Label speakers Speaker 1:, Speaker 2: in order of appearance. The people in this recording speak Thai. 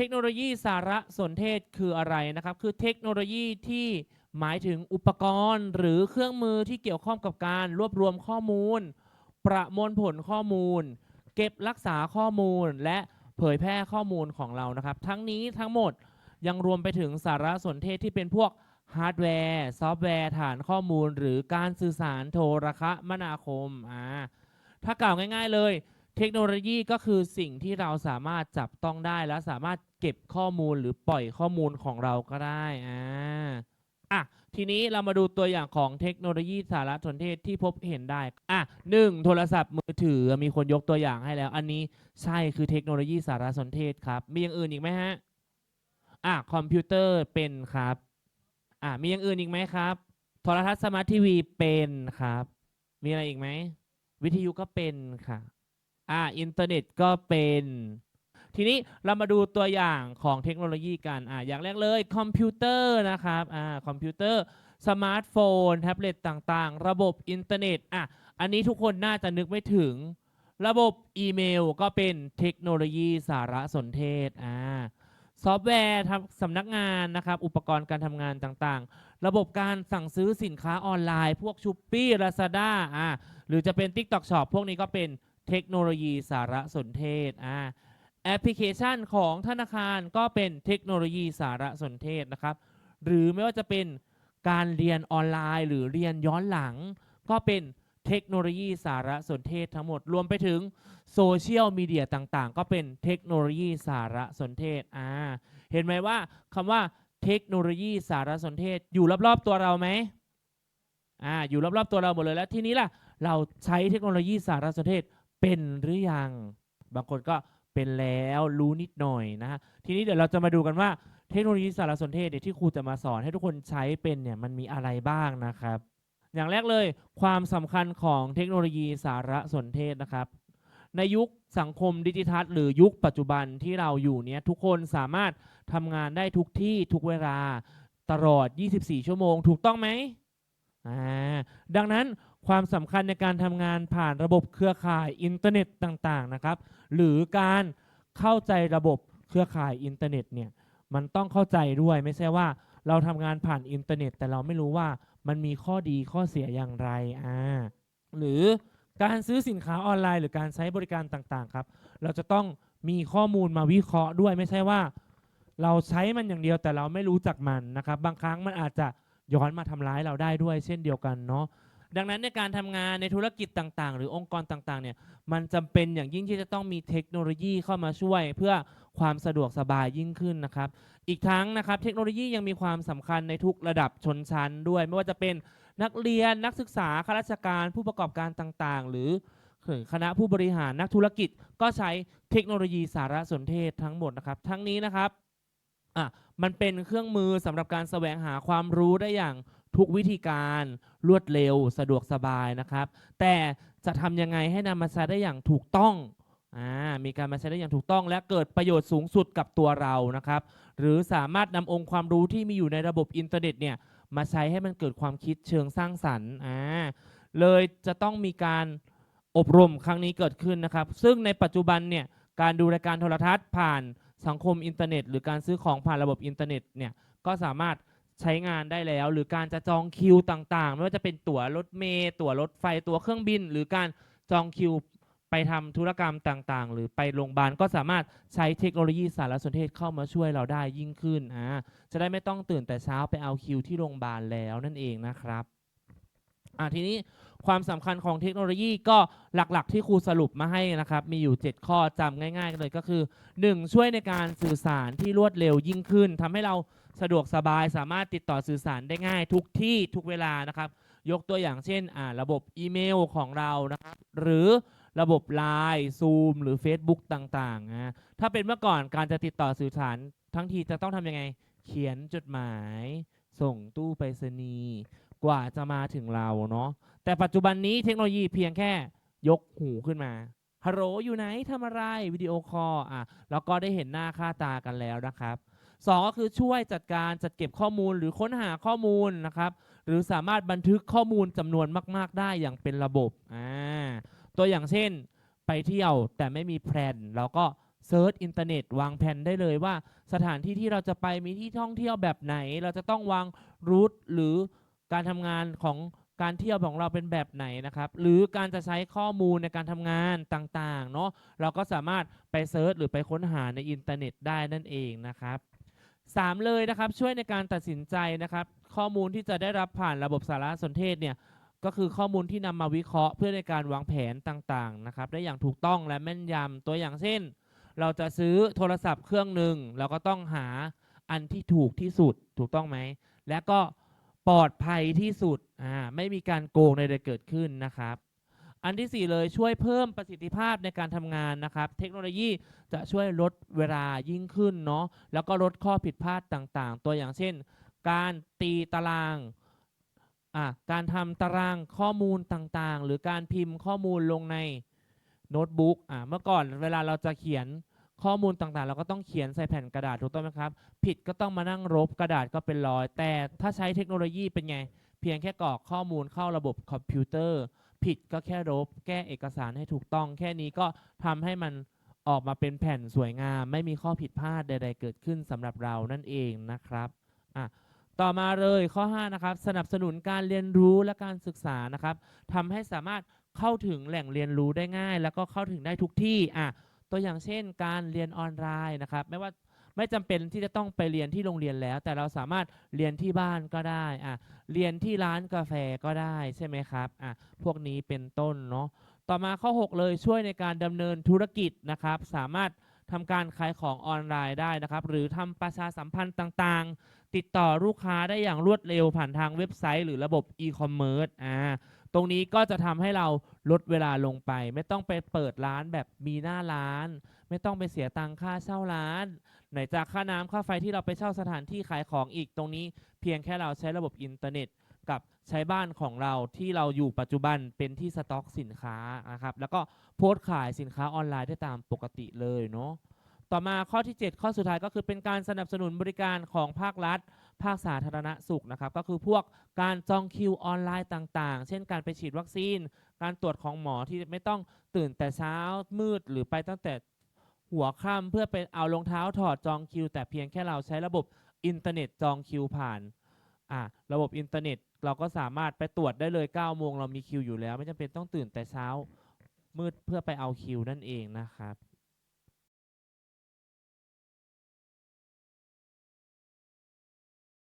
Speaker 1: ทคโนโลยีสารสนเทศคืออะไรนะครับ คือเทคโนโลยีที่หมายถึงอุปกรณ์ หรือเครื่องมือที่เกี่ยวข้องกับการรวบรวมข้อมูล ประมวลผลข้อมูล เก็บรักษาข้อมูล และเผยแพร่ข้อมูลของเรานะครับ ทั้งนี้ทั้งหมดยังรวมไปถึงสารสนเทศที่เป็นพวกฮาร์ดแวร์ ซอฟต์แวร์ ฐานข้อมูล หรือการสื่อสารโทรคมนาคมอ่าถ้ากล่าวง่าย ๆเลย เทคโนโลยีก็คือสิ่งที่เราสามารถจับต้องได้และสามารถ เก็บข้อมูลหรือปล่อยข้อมูลของเราก็ได้อ่าอะทีนี้เรามาดูตัวอย่างของเทคโนโลยีสารสนเทศที่พบเห็นได้อะหนึ่งโทรศัพท์มือถือมีคนยกตัวอย่างให้แล้ว อันนี้ใช่คือเทคโนโลยีสารสนเทศครับ มีอย่างอื่นอีกไหมฮะอะคอมพิวเตอร์เป็นครับอะมีอย่างอื่นอีกไหมครับ โทรทัศน์สมาร์ททีวีเป็นครับ มีอะไรอีกไหมวิทยุก็เป็นค่ะอ่าอินเทอร์เน็ตก็เป็น ทีนี้เรามาดูตัวอย่างของเทคโนโลยีกันอ่าอย่างแรกเลยคอมพิวเตอร์นะครับอ่าคอมพิวเตอร์สมาร์ทโฟน แท็บเล็ตต่างๆ ระบบอินเทอร์เน็ตอะอันนี้ทุกคนน่าจะนึกไม่ถึง ระบบอีเมลก็เป็นเทคโนโลยีสารสนเทศอ่าซอฟต์แวร์ทำสำนักงานนะครับ อุปกรณ์การทำงานต่างๆ ระบบการสั่งซื้อสินค้าออนไลน์ พวกชูปี้ลาซาด้าอ่าหรือจะเป็น TikTok Shop พวกนี้ก็เป็นเทคโนโลยีสารสนเทศอ่า อปพลิเคชันของธนาคารก็เป็นเทคโนโลยีสารสนเทศนะครับ หรือไม่ว่าจะเป็นการเรียนออนไลน์ หรือเรียนย้อนหลัง ก็เป็นเทคโนโลยีสารสนเทศทั้งหมดรวมไปถึงโซเชียลมีเดียต่างๆ ก็เป็นเทคโนโลยีสารสนเทศอ่าเห็นไหมว่าคำว่าเทคโนโลยีสารสนเทศอยู่รอบๆตัวเราไหมอ่าอยู่รอบๆตัวเราหมดเลยแล้วทีนี้ล่ะ เราใช้เทคโนโลยีสารสนเทศเป็นหรือยัง บางคนก็ เป็นแล้วรู้นิดหน่อยนะฮะทีนี้เดี๋ยวเราจะมาดูกันว่าเทคโนโลยีสารสนเทศเนี่ยที่ครูจะมาสอนให้ทุกคนใช้เป็นเนี่ยมันมีอะไรบ้างนะครับ อย่างแรกเลยความสำคัญของเทคโนโลยีสารสนเทศนะครับ ในยุคสังคมดิจิทัล หรือยุคปัจจุบันที่เราอยู่เนี่ยทุกคนสามารถทำงานได้ทุกที่ทุกเวลาตลอด 24 ชั่วโมง ถูกต้องไหมอ่าดังนั้น ความสำคัญในการทำงานผ่านระบบเครือข่ายอินเทอร์เน็ตต่างๆนะครับ หรือการเข้าใจระบบเครือข่ายอินเทอร์เน็ตเนี่ยมันต้องเข้าใจด้วยไม่ใช่ว่าเราทำงานผ่านอินเทอร์เน็ต แต่เราไม่รู้ว่ามันมีข้อดีข้อเสียอย่างไรอ่าหรือการซื้อสินค้าออนไลน์ หรือการใช้บริการต่างๆครับ เราจะต้องมีข้อมูลมาวิเคราะห์ด้วยไม่ใช่ว่า เราใช้มันอย่างเดียวแต่เราไม่รู้จักมันนะครับ บางครั้งมันอาจจะย้อนมาทำร้ายเราได้ด้วย เช่นเดียวกันเนาะ ดังนั้นในการทำงานในธุรกิจต่างๆ หรือองค์กรต่างๆเนี่ยมันจำเป็นอย่างยิ่งที่จะต้องมีเทคโนโลยีเข้ามาช่วย เพื่อความสะดวกสบายยิ่งขึ้นนะครับ อีกทั้งนะครับเทคโนโลยียังมีความสำคัญในทุกระดับชนชั้นด้วย ไม่ว่าจะเป็นนักเรียนนักศึกษาข้าราชการผู้ประกอบการต่างๆ หรือคณะผู้บริหารนักธุรกิจก็ใช้เทคโนโลยีสารสนเทศทั้งหมดนะครับ ทั้งนี้นะครับอะมันเป็นเครื่องมือสำหรับการแสวงหาความรู้ได้อย่าง ทุกวิธีการรวดเร็วสะดวกสบายนะครับ แต่จะทำยังไงให้นำมาใช้ได้อย่างถูกต้องอมีการมาใช้ได้อย่างถูกต้อง และเกิดประโยชน์สูงสุดกับตัวเรานะครับ หรือสามารถนำองค์ความรู้ที่มีอยู่ในระบบอินเทอร์เน็ตเนี่ยมาใช้ให้มันเกิดความคิดเชิงสร้างสรรค์เลยจะต้องมีการอบรมครั้งนี้เกิดขึ้นนะครับ ซึ่งในปัจจุบันเนี่ยการดูรายการโทรทัศน์ผ่านสังคมอินเทอร์เน็ต หรือการซื้อของผ่านระบบอินเทอร์เน็ตเนี่ยก็สามารถ ใช้งานได้แล้ว หรือการจะจองคิวต่างๆ ไม่ว่าจะเป็นตั๋วรถเมล์ตั๋วรถไฟตั๋วเครื่องบิน หรือการจองคิวไปทำธุรกรรมต่างๆ หรือไปโรงพยาบาลก็สามารถใช้เทคโนโลยีสารสนเทศเข้ามาช่วยเราได้ยิ่งขึ้นอ่าจะได้ไม่ต้องตื่นแต่เช้าไปเอาคิวที่โรงพยาบาลแล้วนั่นเองนะครับอ่าทีนี้ความสำคัญของเทคโนโลยีก็หลักๆ ที่ครูสรุปมาให้นะครับ มีอยู่ 7 ข้อจำง่ายๆกันเลยก็คือ 1. ช่วยในการสื่อสารที่รวดเร็วยิ่งขึ้นทำให้เรา สะดวกสบายสามารถติดต่อสื่อสารได้ง่าย ทุกที่ทุกเวลานะครับ ยกตัวอย่างเช่นอ่าระบบอีเมลของเรานะครับหรือระบบ Line Zoom หรือ Facebook ต่างๆนะถ้าเป็นเมื่อก่อนการจะติดต่อสื่อสารทั้งทีจะต้องทำยังไง เขียนจดหมาย ส่งตู้ไปรษณีย์กว่าจะมาถึงเราเนาะแต่ปัจจุบันนี้เทคโนโลยีเพียงแค่ยกหูขึ้นมาฮัลโหลอยู่ไหนทำอะไรวิดีโอคอลอะแล้วก็ได้เห็นหน้าค่าตากันแล้วนะครับ สองก็คือช่วยจัดการจัดเก็บข้อมูลหรือค้นหาข้อมูลนะครับหรือสามารถบันทึกข้อมูลจำนวนมาก ๆ ได้อย่างเป็นระบบอ่าตัวอย่างเช่นไปเที่ยวแต่ไม่มีแพลนเราก็เซิร์ชอินเทอร์เน็ตวางแผนได้เลยว่า สถานที่ที่เราจะไปมีที่ท่องเที่ยวแบบไหน เราจะต้องวางรูทหรือการทำงานของการเที่ยวของเราเป็นแบบไหนนะครับ หรือการจะใช้ข้อมูลในการทำงานต่าง ๆ เนาะเราก็สามารถไปเซิร์ชหรือไปค้นหาในอินเทอร์เน็ตได้นั่นเองนะครับ สามเลยนะครับ ช่วยในการตัดสินใจนะครับ ข้อมูลที่จะได้รับผ่านระบบสารสนเทศเนี่ยก็คือข้อมูลที่นำมาวิเคราะห์ เพื่อในการวางแผนต่างๆนะครับ ได้อย่างถูกต้องและแม่นยำตัวอย่างเช่น เราจะซื้อโทรศัพท์เครื่องหนึ่งเราก็ต้องหาอันที่ถูกที่สุดถูกต้องไหม และก็ปลอดภัยที่สุดอ่าไม่มีการโกงใดๆเกิดขึ้นนะครับ อันที่สี่เลยช่วยเพิ่มประสิทธิภาพในการทำงานนะครับ เทคโนโลยีจะช่วยลดเวลายิ่งขึ้นเนาะแล้วก็ลดข้อผิดพลาดต่างๆ ตัวอย่างเช่น การตีตารางอะการทำตารางข้อมูลต่างๆ หรือการพิมพ์ข้อมูลลงในโน้ตบุ๊กอะเมื่อก่อนเวลาเราจะเขียนข้อมูลต่างๆ เราก็ต้องเขียนใส่แผ่นกระดาษถูกต้องไหมครับ ผิดก็ต้องมานั่งรบกระดาษก็เป็นรอย แต่ถ้าใช้เทคโนโลยีเป็นไง เพียงแค่กรอกข้อมูลเข้าระบบคอมพิวเตอร์ ผิดก็แค่ลบแก้เอกสารให้ถูกต้อง แค่นี้ก็ทำให้มันออกมาเป็นแผ่นสวยงาม ไม่มีข้อผิดพลาดใด ๆ เกิดขึ้นสำหรับเรานั่นเองนะครับอะต่อมาเลยข้อ 5 นะครับ สนับสนุนการเรียนรู้และการศึกษานะครับทำให้สามารถเข้าถึงแหล่งเรียนรู้ได้ง่าย แล้วก็เข้าถึงได้ทุกที่อะตัวอย่างเช่น การเรียนออนไลน์นะครับ ไม่ว่า ไม่จำเป็นที่จะต้องไปเรียนที่โรงเรียนแล้ว แต่เราสามารถเรียนที่บ้านก็ได้อะเรียนที่ร้านกาแฟก็ได้ใช่ไหมครับอะพวกนี้เป็นต้นเนาะต่อมาข้อ 6 เลยช่วยในการดำเนินธุรกิจนะครับ สามารถทำการขายของออนไลน์ได้นะครับ หรือทำประชาสัมพันธ์ต่างๆ ติดต่อลูกค้าได้อย่างรวดเร็วผ่านทางเว็บไซต์ หรือระบบอีคอมเมิร์ซอ่าตรงนี้ก็จะทำให้เราลดเวลาลงไป ไม่ต้องไปเปิดร้านแบบมีหน้าร้าน ไม่ต้องไปเสียตังค่าเช่าร้าน ไหนจากค่าน้ำค่าไฟที่เราไปเช่าสถานที่ขายของอีกตรงนี้ เพียงแค่เราใช้ระบบอินเทอร์เน็ตกับใช้บ้านของเราที่เราอยู่ปัจจุบันเป็นที่สต็อกสินค้านะครับแล้วก็โพสต์ขายสินค้าออนไลน์ได้ตามปกติเลยเนาะต่อมาข้อที่ 7 ข้อสุดท้ายก็คือเป็นการสนับสนุนบริการของภาครัฐ ภาคสาธารณสุขนะครับ ก็คือพวกการจองคิวออนไลน์ต่าง ๆ เช่นการไปฉีดวัคซีน การตรวจของหมอที่ไม่ต้องตื่นแต่เช้ามืดหรือไปตั้งแต่ หัวค่ำเพื่อไปเอารองเท้าถอดจองคิว แต่เพียงแค่เราใช้ระบบอินเทอร์เน็ตจองคิวผ่านอะระบบอินเทอร์เน็ตเราก็สามารถไปตรวจได้เลย9โมงเรามีคิวอยู่แล้ว ไม่จำเป็นต้องตื่นแต่เช้ามืดเพื่อไปเอาคิวนั่นเองนะครับ